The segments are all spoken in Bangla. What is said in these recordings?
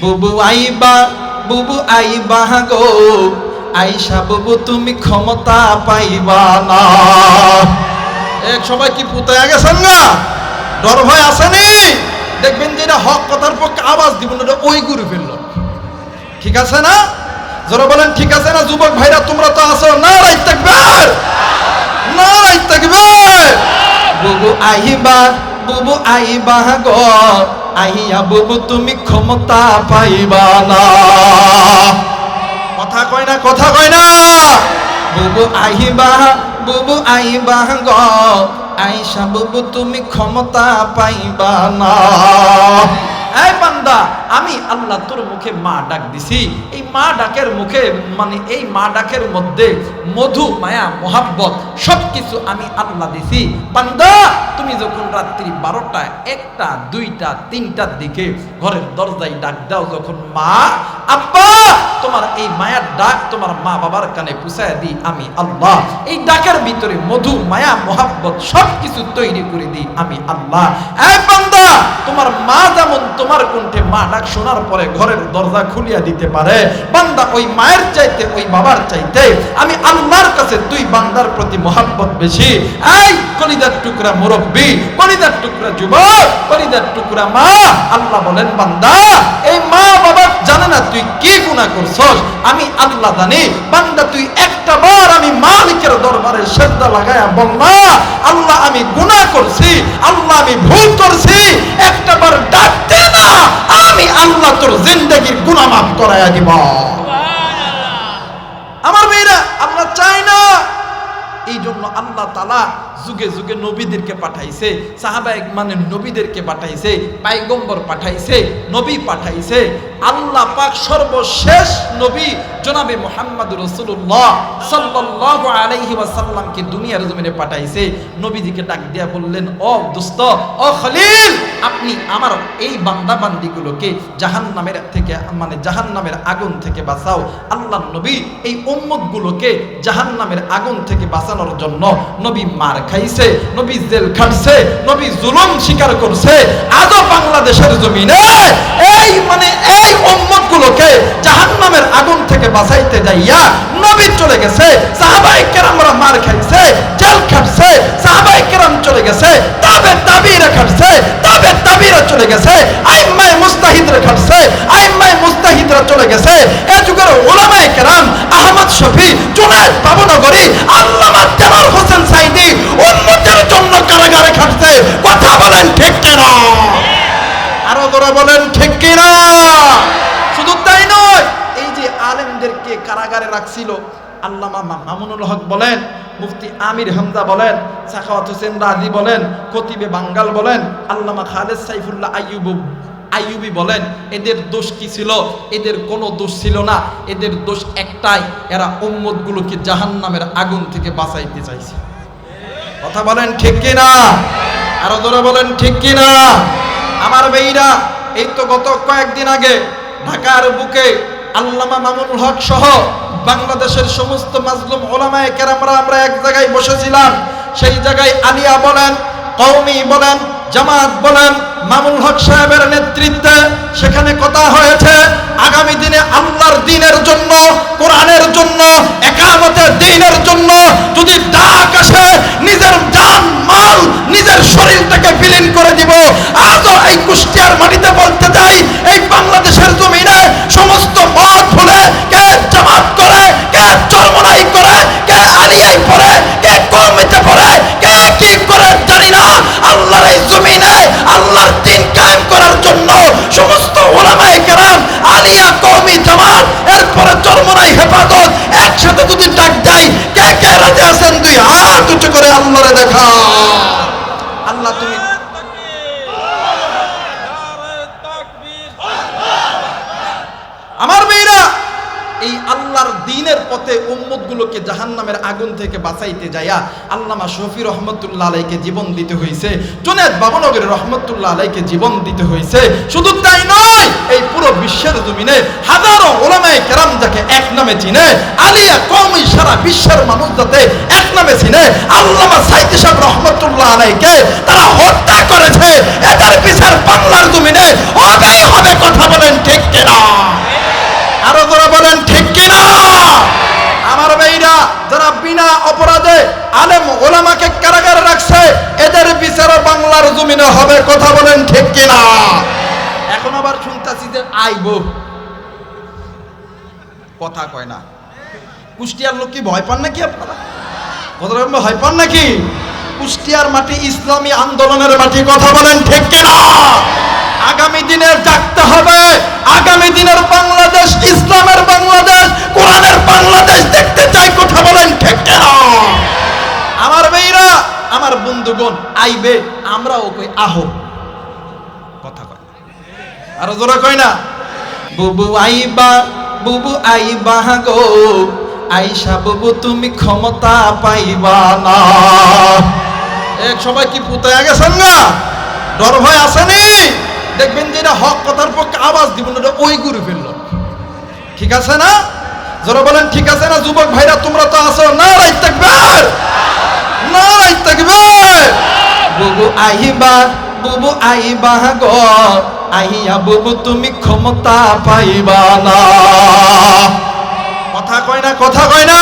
বুবু আইবা বুবু আইবা গো। আইসা বুবু, তুমি ক্ষমতা পাইবা না। এক সবাই কি পুতায় গেছেন না? ডর ভয় আসেনি দেখবেন যে এটা হক কথার পক্ষে আওয়াজ দিব না ওই গুরু ফেলল। ঠিক আছে না? যারা বলেন, ঠিক আছে না, যুবক ভাইরা, তোমরা তো আসো না রাইত থাকবে না রাইত থাকবে বুবু আহিবা বুবু আইবা গো। আহিয়া বুবু তুমি ক্ষমতা পাইবা না। কথা কয় না, কথা কয় না। বুবু আহিবা বুবু আইবা গ। আইসা, বুবু তুমি ক্ষমতা পাইবা না। এই বান্দা, আমি আল্লাহ তোর মুখে মা ডাক দিছি। এই মা ডাকের মুখে মানে এই মা ডাকের মধ্যে মধু, মায়া, মোহাব্বত আমি আল্লাহ দিছি। তুমি যখন রাত্রি বারোটা, একটা, দুইটা, তিনটার দিকে ঘরের দরজায় ডাক দাও, যখন মা, আব্বা, তোমার এই মায়ার ডাক তোমার মা বাবার কানে পুষায় দিই আমি আল্লাহ। এই ডাকের ভিতরে মধু, মায়া, মোহাব্বত, সবকিছু তৈরি করে দিই আমি আল্লাহ এই বান্দা তোমার মা যেমন তোমার কণ্ঠে মা ডাক শোনার পরে ঘরের দরজা খুলিয়া দিতে পারে। বান্দা ওই মায়ের চাইতে, ওই বাবার চাইতে, আমি আল্লাহর কাছে তুই বান্দার প্রতি মোহাব্বত বেশি। এই কলিদার টুকরা মুরব্বী কলিদার টুকরা যুবক কলিদার টুকরা মা, আল্লাহ বলেন, বান্দা, এই মা বাবা জানে না তুই কি গুনাহ করছস? আমি আল্লাহ জানি। বান্দা, তুই একটা বার আমি মালিকের দরবারে শ্রদ্ধা লাগায়া বল না আল্লাহ আমি গুনাহ করছি, আল্লাহ আমি ভুল করছি, একটা বার আমি আল্লাহ তোর জিন্দগির গুণা মাফ করাইয়া দিব। আমার মেয়েরা আল্লাহ চায় না। এই জন্য আল্লাহ তালা যুগে যুগে নবীদেরকে পাঠাইছে সাহাবায়ক মানে নবীদেরকে পাঠাইছে পাইগম্বর পাঠাইছে নবী পাঠাইছে আল্লাহ পাক সর্বশেষ নবী জনাবে মোহাম্মদ রসুল্লাহ সাল্লাল্লাহু আলাইহি ওয়াসাল্লামকে দুনিয়ার জমিনে পাঠাইছে। নবীজিকে ডাক দিয়া বললেন, ও দোস্ত, ও খলিল, আপনি আমার এই বান্দা বান্দিগুলোকে জাহান্নামের থেকে মানে জাহান্নামের আগুন থেকে বাঁচাও। আল্লাহ নবী এই উম্মতগুলোকে জাহান্নামের আগুন থেকে বাঁচানোর জন্য নবী মার খাইছে, নবী জেল খাটছে, নবী জুলুম স্বীকার করছে। আজও বাংলাদেশের জমিনে এই মানে এই উম্মতগুলোকে জাহান্নামের আগুন থেকে বাঁচাইতে যাইয়া নবী চলে গেছে সাহাবাই কেরামরা মার খাইছে, জেল খাটছে সাহাবাই কেরাম চলে গেছে তবে তাবিরা খাটছে তবে তাবিরা চলে গেছে আইম্মাই মুস্তাহিদরা খাটছে আইম্মাই মুস্তাহিদরা চলে গেছে। এ যুগের ওলামায়ে কেরাম আহমদ শফি, জুনায়েদ বাবুনগরী, আল্লামা দেলার হোসেন সাইদি উম্মতের জন্য কারাগারে খাটছে। কথা বলেন ঠিক কেন? আরও বলেন ঠিক কিনা? শুধু তাই নয় এই যে আলেমদেরকে কারাগারে রাখছিল আল্লামা মামুনুল হক বলেন মুফতি আমির হামজা বলেন সাখাওয়াত হোসেন রাজি বলেন কতিবে বাঙ্গাল বলেন আল্লামা খালেদ সাইফুল্লাহ আইয়ুব আইয়ুবি বলেন এদের দোষ কি ছিল? এদের কোনো দোষ ছিল না। এদের দোষ একটাই এরা উম্মতগুলোকে জাহান্নামের আগুন থেকে বাঁচাইতে চাইছে। কথা বলেন ঠিক কিনা? আরও ধরে বলেন ঠিক কিনা? আমার মেয়েরা, এই তো গত কয়েকদিন আগে ঢাকার বুকে আল্লামা মামুনুল হক সহ বাংলাদেশের সমস্ত মাজলুম ওলামায়ে কেরামরা আমরা এক জায়গায় বসেছিলাম। সেই জায়গায় আলিয়া বলেন, কওমি বলেন, জামাত বলেন মামুল হক সাহেবের নেতৃত্বে সেখানে কথা হয়েছে, আগামী দিনে আল্লাহর দিনের জন্য, কোরআনের জন্য, একামতের দিনের জন্য যদি ডাক আসে, নিজের জান, মাল, নিজের শরীরটাকে বিলীন করে কুষ্টিয়ার মাটিতে বলতে চাই এই বাংলাদেশের জমিনে সমস্ত মত হলে কে জামাত করে, কে চরমনাই করে, কে আলিয়াই পড়ে কে কমিতে পড়ে কে কি করে জানি না। আল্লাহর এই জমিনে আল্লাহর দিন কায়েম করার জন্য সমস্ত ওলামায়ে কেরাম, আলিয়া, কওমি, জামাত, এরপরে চরমনাই হেফাজত, একসাথে যদি ডাক দেয়, কে কে রাজি আছেন, দুই হাত উঁচু করে আল্লাহরে দেখা আল্লাহ তুমি আমার মেয়েরা, এই আল্লাহর দিনের পথে উম্মতগুলোকে জাহান্নামের আগুন থেকে বাঁচাইতে যাইয়া আল্লামা শফি রহমতুল্লাহ আলাইকে জীবন দিতে হয়েছে জুনেদ বাবনগরের রহমতুল্লাহ আলাইকে জীবন দিতে হয়েছে শুধু তাই নয়, এই পুরো বিশ্বের জমিনে হাজারো ওলামায়ে কেরাম যাকে এক নামে চিনে, আলিয়া কমই সারা বিশ্বের মানুষ যাতে এক নামে চিনে, আল্লামা সাইদি সাহেব রহমতুল্লাহ আলাইকে তারা হত্যা করেছে। এটার বিচার বাংলার জমিনে হবেই হবে কথা বলেন ঠিক কিনা? আরও করে বলেন, ঠিক কিনা? আমার ভাইরা যারা বিনা অপরাধে আলেম ওলামাকে কারাগারে রাখছে, এদের বিচার বাংলার জমিনে হবে কথা বলেন, ঠিক কিনা? এখন আবার শুনতেছি যে আইব কথা কয় না। কুষ্টিয়ার লোক কি ভয় পান নাকি আপনারা? কতরকম ভয় পান নাকি? কুষ্টিয়ার মাটি ইসলামী আন্দোলনের মাটি, কথা বলেন, ঠিক কিনা? আগামী দিনের জাগতে হবে। আগামী দিনের বাংলাদেশ, ইসলামের বাংলাদেশ, কোরআনের বাংলাদেশ দেখতে চাই, কথা বলেন ঠিক আমার মেয়েরা, আমার বন্ধুগণ, আইবে আমরাও কই আহো। কথা কয়। আরও জোরে কয় না। বুবু আইবা বুবু আইবা গো। আইসা বুবু, তুমি ক্ষমতা পাইবা না। এক সবাই কি পুতায় গেছেন না ডর ভয় আসেনি দেখবেন যে এটা হক কথার পক্ষে আওয়াজ দিব না এটা ওই গুরু ফেলল ঠিক আছে না? যারা বলেন, ঠিক আছে না, যুবক ভাইরা, তোমরা তো আছো না রাইত থাকবে না রাইত থাকবে। বুবু আইবা বুবু আইবা গো আইয়া বুবু, তুমি ক্ষমতা পাইবা না। কথা কয় না, কথা কয় না।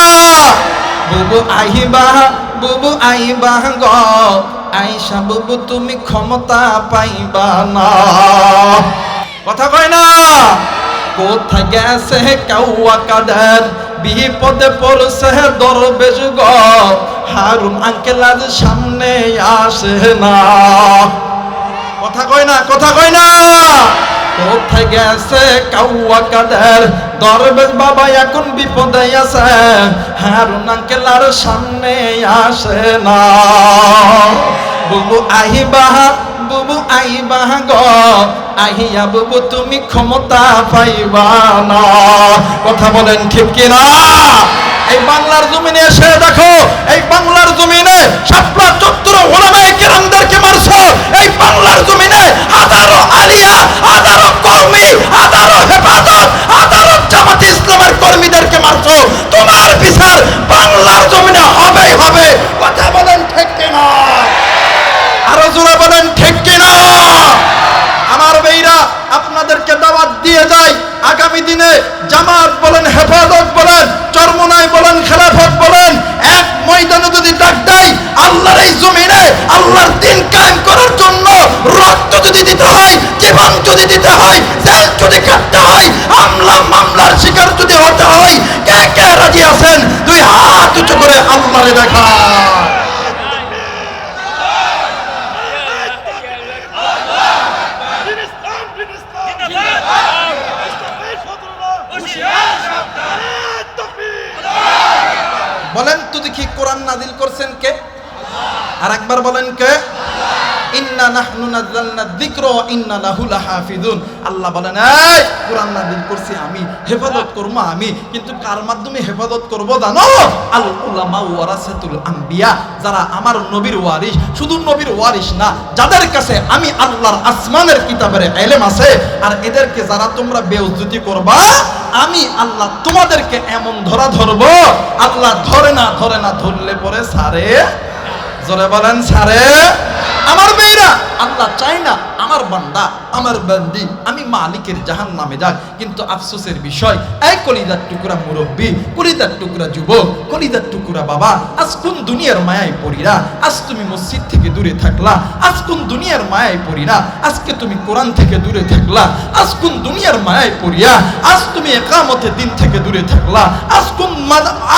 বুবু আইবা বুবু আইবা গ আইসা বাবু, তুমি ক্ষমতা পাইবা না। কথা কয় না? কোথা গেছে কাউয়া কাদের? বিপদে পড়ছে দরবেশ গ। হারুন আঙ্কেল আজ সামনে আসে না। কথা কয় না, কথা কয় না? কোথায় গেছে কাউয়া কাদের। দরবেশ বাবা এখন বিপদে আছে, হারুন আঙ্কেল আর সামনে আসে না। বুবু আহিবা, বুবু গ, আহিয়া বুবু তুমি ক্ষমতা পাইবা না। কথা বলেন ঠিক কিনা? এই বাংলার জমিনে এসে দেখো, এই বাংলার জমিনে শাপলা চত্বর ওলামায়ে কেরামদেরকে মারছো। এই বাংলার জমিনে হাজারো কর্মী হাজারো হেফাজত হাজারো জামাত ইসলামের কর্মীদেরকে তোমার বিচার বাংলার জমিনে হবেই হবে। কথা বলেন ঠিক কিনা? আরও জোরে বলেন ঠিক কিনা? আমার বেইরা আপনাদেরকে দাওয়াত দিয়ে যায় আগামী দিনে জামাত বলেন, হেফাজত বলেন, চরমনাই বলেন, খেলাফত বলেন, এক ময়দানে যদি ডাক দেয়, আল্লাহর এই জমিনে আল্লাহর দিন কায়েম করার জন্য রক্ত যদি দিতে হয়, জীবন যদি দিতে হয় জেল যদি কাটতে হয় হামলা শিকার যদি হতে হয় কে কে রাজি আছেন? দুই হাত উঁচু করে আল্লাহরে দেখা। বলেন, তো দেখি কোরআন নাজিল করছেন কে? আর একবার বলেন কে? ইন্না নাহনু নাযালনা যিকরা ওয়া ইন্না লাহু লাহাফিজুন আল্লাহ বলেন, এই, কোরআন নাযিল করছি আমি, হেফাজত করব আমি, কিন্তু কার মাধ্যমে হেফাজত করব জানো? আল উলামা ওয়ারাসাতুল আম্বিয়া, যারা আমার নবীর ওয়ারিস শুধু নবীর ওয়ারিস না, যাদের কাছে আমি আল্লাহর আসমানের কিতাবের ইলম আছে, আর এদেরকে যারা তোমরা বেউজ্জতি করবা, আমি আল্লাহ তোমাদেরকে এমন ধরা ধরবো, আল্লাহ ধরে না ধরে না ধরলে পরে সারে, জোরে বলেন সারে আমার মেয়েরা, আল্লাহ চায় না আমার বান্দা, আমার বান্দি, আমি মালিকের জাহান নামে যাক কিন্তু আফসোসের বিষয়, এই কলিদার টুকরা মুরব্বী কলিদার টুকরা যুবক কলিদার টুকরা বাবা, আজ কোন দুনিয়ার মায়ায় পড়িরা? আজ তুমি মসজিদ থেকে দূরে থাকলা, আজ কোন দুনিয়ার মায়ায় পড়িরা? আজকে তুমি কোরআন থেকে দূরে থাকলা, আজ কোন দুনিয়ার মায়ায় পড়িয়া? আজ তুমি একামতে দিন থেকে দূরে থাকলা। আজ কোন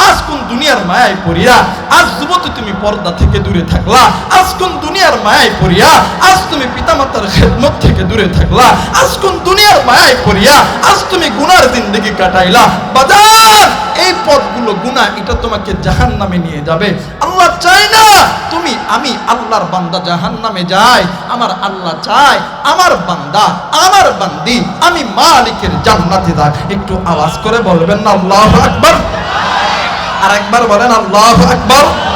আজ কোন দুনিয়ার মায়ায় পড়িয়া? আজ যুবতী তুমি পর্দা থেকে দূরে থাকলা। আজ কোন দুনিয়ার মায়ায় পড়িয়া? আজ তুমি পিতামাতার খেদমত থেকে দূরে থাকলা। আজ কোন দুনিয়ার মায়ায় পড়িয়া? আজ তুমি গুনার জিন্দগি কাটাইলা। বাজার! এই পথগুলো গুনাহ, এটা তোমাকে জাহান নামে নিয়ে যাবে। আল্লাহ চায় না তুমি, আমি আল্লাহর বান্দা জাহান নামে যাই, আমার আল্লাহ চাই, আমার বান্দা, আমার বান্দি, আমি মালিকের জান্নাতে যাক একটু আওয়াজ করে বলবেন না, আল্লাহ আকবর। আর একবার বলেন, আল্লাহ আকবার।